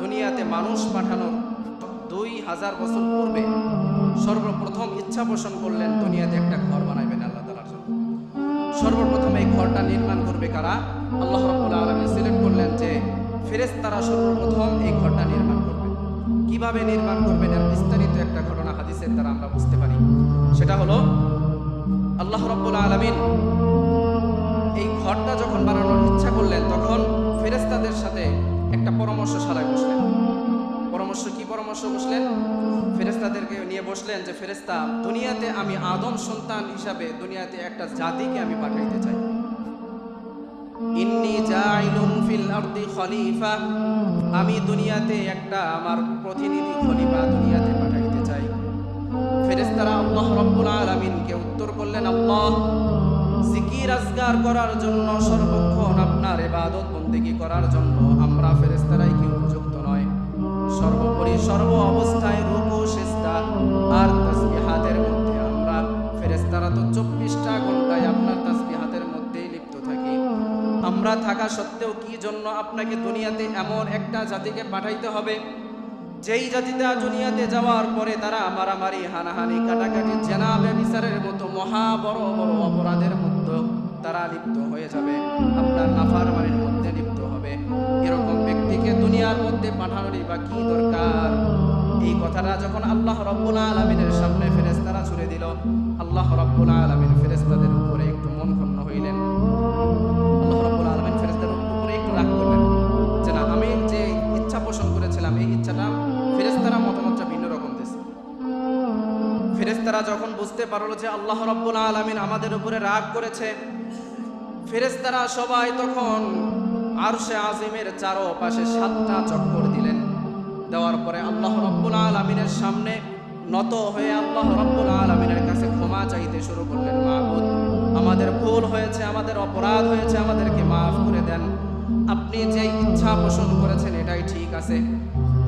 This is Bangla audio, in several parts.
দুনিয়াতে মানুষ পাঠানোর দুই হাজার বছর পূর্বে সর্বপ্রথম ইচ্ছা পোষণ করলেন দুনিয়াতে একটা ঘর বানাইবেন আল্লাহ তালার জন্য। সর্বপ্রথম এই ঘরটা নির্মাণ করবে কারা? আল্লাহ রাব্বুল আলামিন সিলেক্ট করলেন যে ফেরেশতারা সর্বপ্রথম এই ঘরটা নির্মাণ করবে। কীভাবে নির্মাণ করবেন এর বিস্তারিত একটা ঘটনা হাদিসের দ্বারা আমরা বুঝতে পারি। সেটা হলো, আল্লাহ রাব্বুল আলামিন এই ঘরটা যখন বানানোর ইচ্ছা করলেন, তখন ফেরেশতাদের বসলেন যে, ফেরেশতা, দুনিয়াতে আমি আদম সন্তান হিসাবে দুনিয়াতে একটা জাতিকে আমি পাঠাইতে চাই। আমি দুনিয়াতে একটা আমার প্রতিনিধি খলিফা দুনিয়াতে পাঠাইতে চাই। ফেরেশতারা আল্লাহ রাব্বুল আলামিনকে উত্তর করলেন, আল্লাহ, জিকির আজগার করার জন্য সর্বক্ষণ আপনার ইবাদত বন্দেগী করার জন্য আমরা ফেরেস্তারাই কি উপযুক্ত নয়? সর্বোপরি সর্ব অবস্থায় রুকু আমরা থাকা সত্ত্বেও কি জন্য আপনাকে দুনিয়াতে এমন একটা জাতিকে পাঠাইতে হবে? যেই জাতিটা দুনিয়াতে যাওয়ার পরে তারা মারামারি, হানাহানি, কাটাকাটি জেনাবে বিচারের মতো মহা বড় বড় অপরাধের মধ্যে তারা লিপ্ত হয়ে যাবে। আপনার নাফারমানির মধ্যে লিপ্ত হবে। এরকম ব্যক্তিকে দুনিয়ার মধ্যে পাঠানোরই বা কি দরকার? এই কথাটা যখন আল্লাহ রব্বুল আলমিনের সামনে ফেরেস্তারা ছুড়ে দিল, আল্লাহ রব্বুল আলমিন ফেরেস্তাদের পোষণ করেছিলাম, এই ইচ্ছাটা ফেরেস্তারা মতামতটা ভিন্ন রকম দিয়েছে। ফেরেস্তারা যখন বুঝতে পারল যে আল্লাহ রব্বুল আলমিন আমাদের উপরে রাগ করেছে ফেরেস্তারা সবাই তখন আরশে আজিমের চারো পাশে সাতটা চক্কর দিলেন। দেওয়ার পরে আল্লাহ রব্বুল আলমিনের সামনে নত হয়ে আল্লাহ রব্বুল আলমিনের কাছে ক্ষমা চাইতে শুরু করলেন মাহবুদ আমাদের ভুল হয়েছে, আমাদের অপরাধ হয়েছে, আমাদেরকে মাফ করে দেন। আপনি যে ইচ্ছা পোষণ করেছেন, এটাই ঠিক আছে।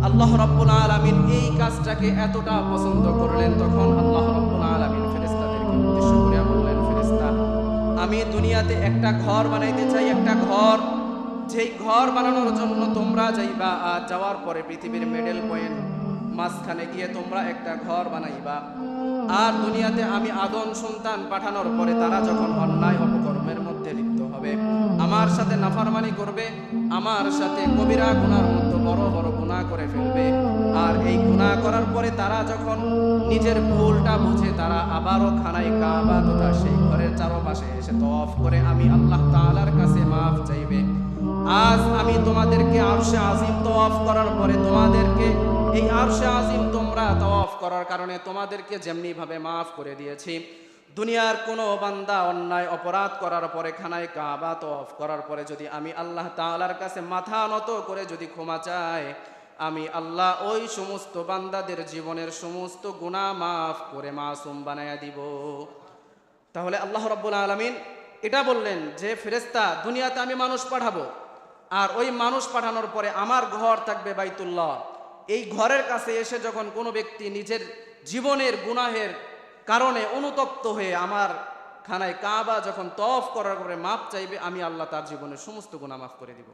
আল্লাহ রব্বুল আলমিন এই কাজটাকে এতটা পছন্দ করলেন তখন আল্লাহ রব্বুল আলমিন উদ্দেশ্য বললেন আমি দুনিয়াতে একটা ঘর বানাইতে চাই, একটা ঘর। যেই ঘর বানানোর জন্য তোমরা যাইবা আর যাওয়ার পরে পৃথিবীর মেডেল পয়েন্ট মাঝখানে গিয়ে তোমরা একটা ঘর বানাইবা। আর দুনিয়াতে আমি আদম সন্তান পাঠানোর পরে তারা যখন অন্যায় অপকর্মের হবে আমার সাথে নাফারমানি করবে, আমার সাথে কবিরা গুনার মতো বড় বড় গুনাহ করে ফেলবে। আর এই গুনাহ করার পরে তারা যখন নিজের ভুলটা বুঝে, তারা আবারও খানায় কাবা তথা সেই ঘরের চারপাশে এসে তফ করে, আমি আল্লাহ তাআলার কাছে মাফ চাইবে। আজ আমি তোমাদেরকে আরশে আজিম তওয়াফ করার পরে তোমাদেরকে এই আরশে আজিম তোমরা তওয়াফ করার কারণে তোমাদেরকে যেমনি ভাবে মাফ করে দিয়েছি। দুনিয়ার কোনো বান্দা অন্যায় অপরাধ করার পরে খানায় কাবা তওয়াফ করার পরে যদি আমি আল্লাহ তাআলার কাছে মাথা নত করে যদি ক্ষমা চাই, আমি আল্লাহ ওই সমস্ত বান্দাদের জীবনের সমস্ত গুনাহ মাফ করে মাসুম বানায়া দিব। তাহলে আল্লাহ রব্বুল আলমিন এটা বললেন যে ফেরেস্তা দুনিয়াতে আমি মানুষ পাঠাবো, আর ওই মানুষ পাঠানোর পরে আমার ঘর থাকবে বাইতুল্লাহ। এই ঘরের কাছে এসে যখন কোনো ব্যক্তি নিজের জীবনের গুনাহের কারণে অনুতপ্ত হয়ে আমার খানায় কাবা যখন তফ করার পরে মাপ চাইবে, আমি আল্লাহ তার জীবনের সমস্ত গুণা মাফ করে দিব।